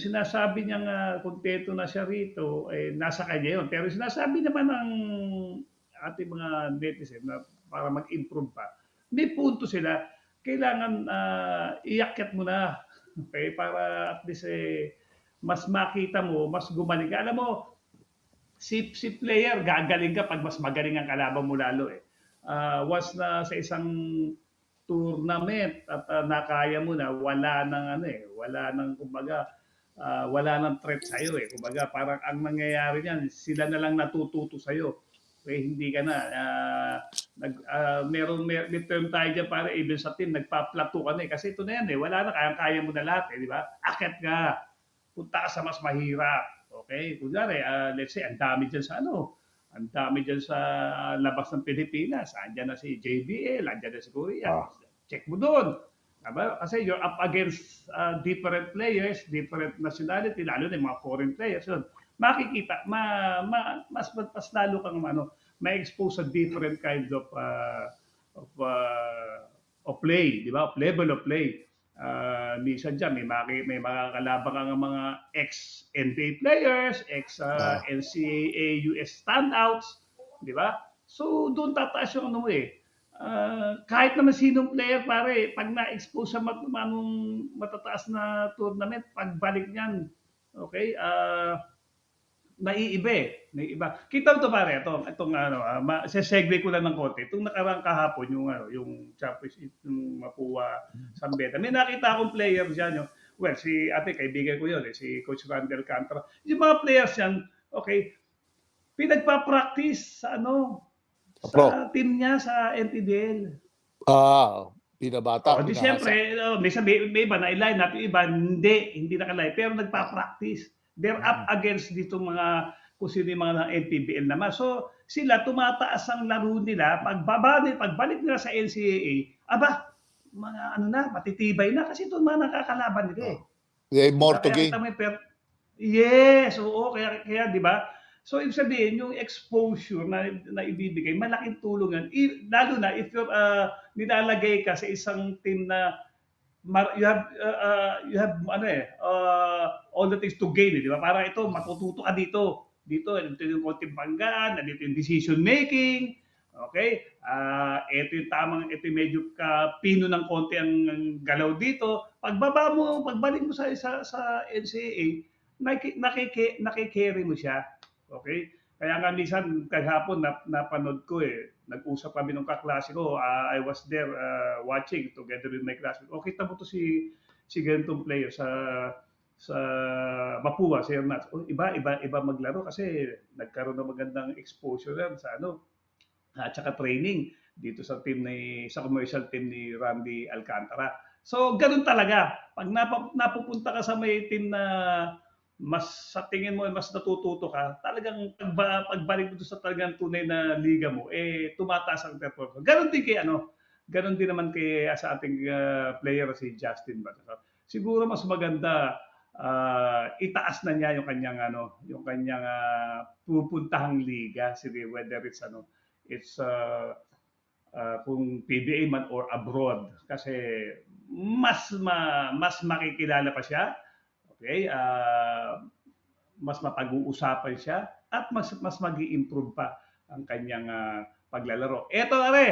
Sinasabi niyang uh, kontento na siya rito, eh, nasa kanya yun. Pero sinasabi naman ng ating mga netizen na para mag-improve pa, may punto sila, kailangan uh, iakyat mo na. Okay? Para at least eh, mas makita mo, mas gumaling ka. Alam mo, si, si player, gagaling ka pag mas magaling ang kalaban mo lalo eh. Uh, was na sa isang tournament at uh, nakaya mo na wala nang ano eh, wala nang kumbaga uh, wala nang threat sa iyo eh. Kumbaga parang ang nangyayari niyan, sila na lang natututo sa iyo. Okay, hindi ka na uh, nag uh, meron may, may term tayo diyan para even sa team nagpa-plateau ka na eh. Kasi ito na yan eh, wala na kaya kaya mo na lahat eh, di ba? Akit ka. Punta ka sa mas mahirap. Okay? Kunyari, uh, let's say, ang dami dyan sa ano, ang dami dyan sa labas ng Pilipinas. Andyan na si JBL, andyan na si Korea. Ah. Check mo doon. Diba? Kasi you're up against uh, different players, different nationality, lalo na yung mga foreign players. Yun. Makikita, ma, ma, mas, mas lalo kang ano, ma-expose sa different kinds of uh, of, uh, of play, di ba? Of level of play. Uh, minsan dyan, may, maki, may makakalabang ang mga ex-NBA players, Ah. ex-NCAA US standouts, di ba? So, doon tataas yung ano eh. Uh, kahit naman sinong player pare, pag na-expose sa mat manong matataas na tournament, pagbalik niyan, okay, uh, naiiba eh. Naiiba. Kita to pare, ito, itong ano, uh, ma- sesegue ko lang ng konti. Itong nakarang kahapon, yung, ano, yung championship, yung Mapua Sambeta. May nakita akong player dyan, yung, well, si ate, kaibigan ko yun, eh, si Coach Randall Cantra. Yung mga players yan, okay, pinagpa-practice sa ano, Pro. sa team niya sa NTDL. Ah, pinabata. Oh, di pinahasa. siyempre, oh, may, sabi, may iba na i-line up, yung iba hindi, hindi naka-line, pero nagpa-practice. They're up against dito mga kung sino yung mga ng NPBL naman. So, sila tumataas ang laro nila, pagbaba, pagbalik nila sa NCAA, aba, mga ano na, matitibay na kasi ito mga nakakalaban nila eh. Yeah, more to gain. Yes, oo, kaya, kaya di ba? So, ibig sabihin, yung exposure na, na ibibigay, malaking tulong yan. I, lalo na if you're, uh, nilalagay ka sa isang team na mar, you have, uh, uh, you have, ano eh, uh, all the things to gain, eh, di ba? Para ito, matututo ka dito. Dito, ito yung konting banggaan, dito yung decision making, Okay? Ah, ito yung tamang, ito yung medyo kapino ng konti ang, galaw dito. Pagbaba mo, pagbalik mo sa sa, sa NCAA, naki, nakiki, nakikerry mo siya. Okay? Kaya nga minsan kahapon nap, napanood ko eh, nag-usap kami ng kaklase ko. Ah, I was there ah, watching together with my classmates. Okay, kita mo to si si ganitong player sa sa Mapua, si Hernandez. Oh, iba, iba, iba maglaro kasi nagkaroon ng magandang exposure yan sa ano, at saka training dito sa team ni sa commercial team ni Randy Alcantara. So, ganun talaga. Pag nap- napupunta ka sa may team na mas sa tingin mo mas natututo ka, talagang pagba, pagbalik mo sa talagang tunay na liga mo, eh tumataas ang performance. Ganun din kay ano, ganun din naman kay sa ating uh, player si Justin Bata. Siguro mas maganda uh, itaas na niya yung kanyang ano, yung kanyang uh, pupuntahang liga, sige whether it's ano, it's uh, uh, kung PBA man or abroad kasi mas ma, mas makikilala pa siya. Okay? Uh, mas mapag-uusapan siya at mas mas magi-improve pa ang kanyang uh, paglalaro. Ito are